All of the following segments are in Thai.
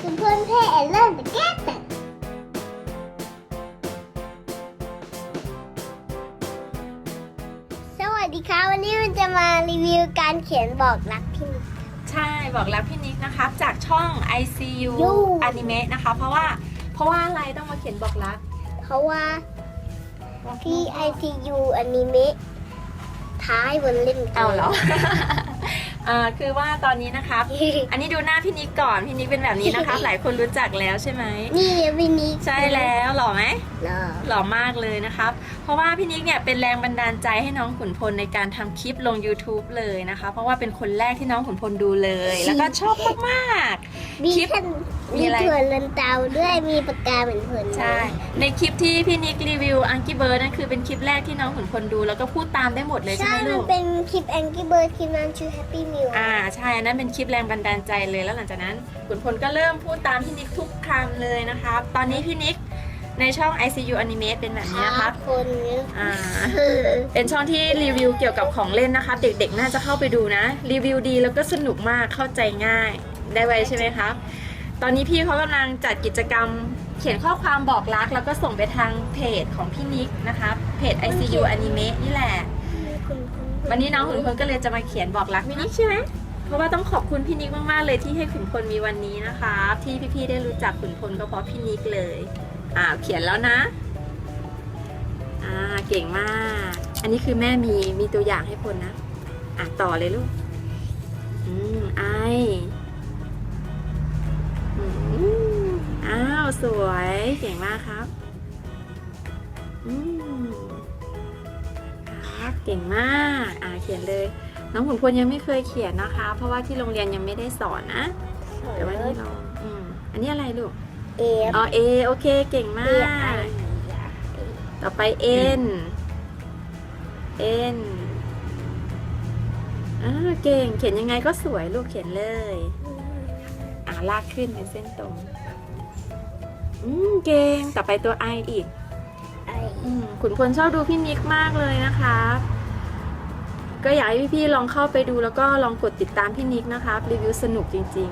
คุณเพื่อนเพ่เริ่มจะแก้แต่สวัสดีค่ะวันนี้มันจะมารีวิวการเขียนบอกรักพี่นิก ใช่บอกรักพี่นิกนะครับจากช่อง ICU ยู Anime นะคะ เพราะว่าเพราะว่าอะไรต้องมาเขียนบอกรักเพราะว่าพี่ ICU อนิเมะ ท้ายบนเล่นกมเอาเหรออ่าคือว่าตอนนี้นะครับ อันนี้ดูหน้าพี่นิกก่อน พี่นิกเป็นแบบนี้นะคะหลายคนรู้จักแล้วใช่ไหม นี่พี่นิก ใช่แล้วหล่อไหมเหรอหล่อมากเลยนะครับ เพราะว่าพี่นิกเนี่ยเป็นแรงบันดาลใจให้น้องขุนพลในการทำคลิปลง YouTube เลยนะคะ เพราะว่าเป็นคนแรกที่น้องขุนพลดูเลย แล้วก็ชอบมาก มีคลิปแค่มีมีอะไร ถั่วลันเตาด้วยมีปากกาเหมือนผลๆใช่ ในคลิปที่พี่นิกรีวิวอังกี้เบิร์ดนั่นคือเป็นคลิปแรกที่น้องขุนพลดูแล้วก็พูดตามได้หมดเลยใช่ใช่ไหมมัลูนก เป็นคลิปแองกี้เบิร์ดคลิปนั้นชื่อ Happy Meal อ่าใช่อันนั้นเป็นคลิปแรงบันดาลใจเลยแล้วหลังจากนั้นขุนพลก็เริ่มพูดตามพี่นิกทุกคำเลยนะครับตอนนี้พี่นิกในช่อง ICU Anime เป็นแบบนี้นะครับคนอ่าเป็นช่องที่รีวิวเกี่ยวกับของเล่นนะคะ เด็กๆ น่าจะเข้าไปดูนะ รีวิวดีแล้วก็สนุกมากเข้าใจง่าย ได้ไวใช่ไหมครับ ตอนนี้พี่เขากำลังจัดกิจกรรมเขียนข้อความบอกรัก แล้วก็ส่งไปทางเพจของพี่นิกนะคะเพจ ICU Anime นี่แหละ วันนี้น้องขุนพลก็เลยจะมาเขียนบอกรักพี่นิกใช่ไหมเพราะว่าต้องขอบคุณพี่นิกมากๆเลยที่ให้ขุนพลมีวันนี้นะคะ ที่พี่ๆได้รู้จักขุนพลก็เพราะพี่นิกเลยอ่าเขียนแล้วนะอ่าเก่งมาก อันนี้คือแม่มีมีตัวอย่างให้พลนะ อะต่อเลยลูก อืมไอ อืมอ้าว สวย เก่งมากครับอืมครับ เก่งมาก อ่า เขียนเลย น้องขุนพลยังไม่เคยเขียนนะคะ เพราะว่าที่โรงเรียนยังไม่ได้สอนนะแต่ว่านี่เราอืมอันนี้อะไรลูก เอฟอ๋อเอ โอเค เก่งมาเอไอกต่อไป N N อ่าเก่ง เขียนยังไงก็สวยลูกเขียนเลยอ่า ลากขึ้นเป็นเส้นตรง อืมเก่งต่อไปตัว I อีกไออืมขุนพลชอบดูพี่นิกมากเลยนะคะก็อยากให้พี่ๆลองเข้าไปดูแล้วก็ลองกดติดตามพี่นิกนะคะรีวิวสนุกจริง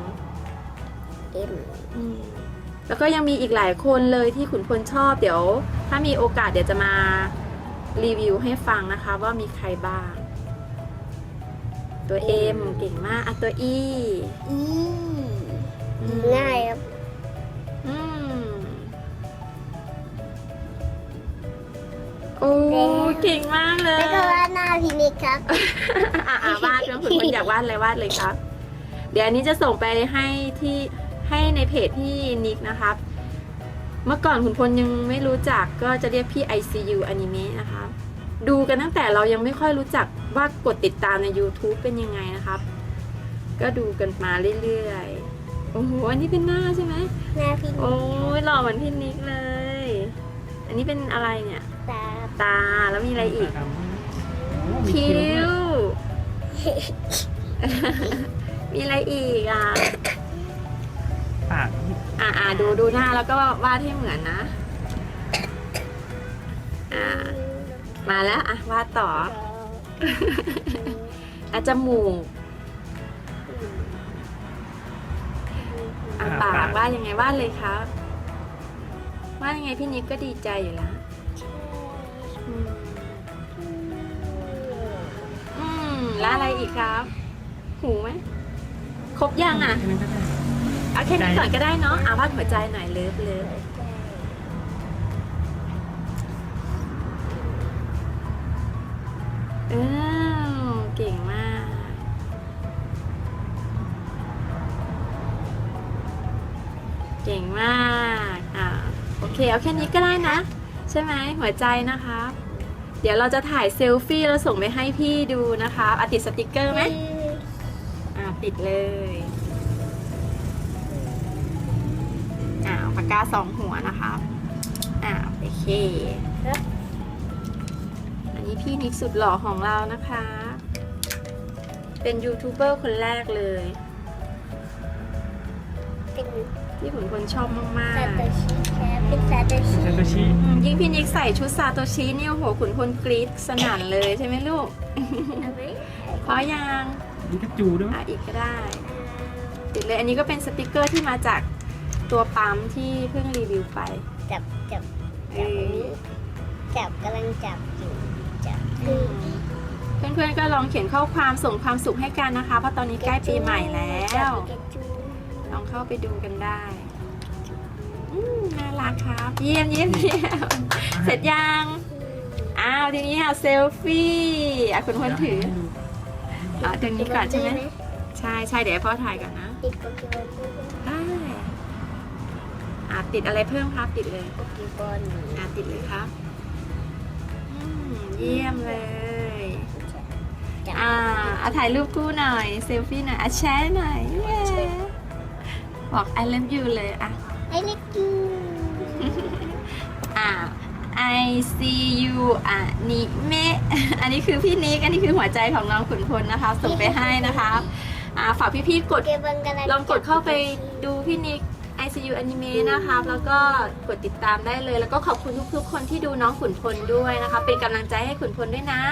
ๆเอ็มอืมแล้วก็ยังมีอีกหลายคนเลยที่ขุนพลชอบเดี๋ยว ถ้ามีโอกาสเดี๋ยวจะมารีวิวให้ฟังนะคะ ว่ามีใครบ้าง ตัว M เก่งมากอะตัว E อีอืม ง่ายครับอืมโอ้เก่งมากเลยแล้วก็วาดหน้าพี่นิกครับ อะอะวาดน้องขุนพลอยากวาดอะไรวาดเลยครับ เดี๋ยวอันนี้จะส่งไปให้ที่ให้ในเพจพี่นิกนะครับ เมื่อก่อนขุนพลยังไม่รู้จักก็จะเรียกพี่ ICU Anime นะครับดูกันตั้งแต่เรายังไม่ค่อยรู้จักว่ากดติดตามใน YouTube เป็นยังไงนะครับ ก็ดูกันมาเรื่อยๆ โอ้โห อันนี้เป็นหน้าใช่ไหมหน้าพี่นิโอ้กยหล่อเหมือนพี่นิกเลย อันนี้เป็นอะไรเนี่ย ตาตา แล้วมีอะไรอีกโอ้มีคิคิ้ว้ว มีอะไรอีกอะ ปากอ่าอ่าดูดูหน้าแล้วก็วาดให้เหมือนนะ อ่า มาแล้วอะวาดต่ออะจมูกากวาดยังไงวาดเลยครับวาดยังไงพี่นิกก็ดีใจอยู่แล้วอืมอืมแล้วอะไรอีกครับ หูไหมครบยังอะแค่นั้นก็ได้เอาแค่นี้ก่อนก็ได้เนาะอะวาดหัวใจหน่อยเลิฟเลิฟอ้าวเก่งมาก เก่งมาก อ่า โอเค เอาแค่นี้ก็ได้นะ ใช่ไหม หัวใจนะคะ เดี๋ยวเราจะถ่ายเซลฟี่แล้วส่งไปให้พี่ดูนะคะอะติดสติกเกอร์ไหม อ่า ติดเลย อ่า ปากกาสองหัวนะคะ อ่า โอเค อันนี้พี่นิกสุดหล่อของเรานะคะ เป็นยูทูบเบอร์คนแรกเลยเป็น ที่ผมคนชอบมากซาโตชิแคปเป็นซาโตชิซาโตชิๆอืมยิ่งพี่นิกใส่ชุดซาโตชิเนี่ยโอ้โหขุนพลกรี๊ดสนั่นเลยใช่ไหมลูก เอาไหมเพราะยังมีกระจูด้วยอะอีกก็ได้ ติดเลยอันนี้ก็เป็นสติกเกอร์ที่มาจากตัวปั๊มที่เพิ่งรีวิวไปจับจับเอจับอันอนี้จับกำลังจับอยู่จับอืคือมเพื่อนๆก็ลองเขียนข้อความส่งความสุขให้กันนะคะ เพราะตอนนี้ใกล้ปีใหม่แล้วจับปิกาจู ลองเข้าไปดูกันได้อืมน่ารักครับ เยี่ยมเยี่ยมเยี่ยมเสร็จยัง อ้าวทีนี้เอาเซลฟี่อะคุณคนถืออะตรงนี้ก่อนใช่ไหมใช่ใช่เดี๋ยวให้พ่อถ่ายก่อนนะติดโปเกมอนด้วยได้อะติดอะไรเพิ่มครับติดเลยโปเกมอนอะติดเลยครับอืมเยี่ยมเลยจับอ่าเอาถ่ายรูปคู่หน่อยเซลฟี่หน่อยอะแชร์หน่อยเย้ บอก I love you เลยอะไอ้เล็กจูอ่า I see you อะนิเมะ อันนี้คือพี่นิกอันนี้คือหัวใจของน้องขุนพลนะคะ ส่งไปให้นะคะอ่าฝากพี่ๆกโปดเกมอนกำลังลองกดเข้าไปดูพี่นิก ICU Anime นะครับแล้วก็กดติดตามได้เลย แล้วก็ขอบคุณทุกๆคนที่ดูน้องขุนพลด้วยนะคะ เป็นกำลังใจให้ขุนพลด้วยนะ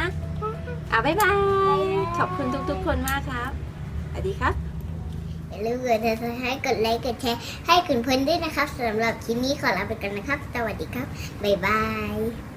อะบ๊ายบาย ขอบคุณทุกๆคนมากครับ สวัสดีครับ อย่าลืมกดติดตามให้กดไลค์กดแชร์ให้คุณเพื่อนด้วยนะครับสำหรับคลิปนี้ขอลาไปกันนะครับ สวัสดีครับ บ๊ายบาย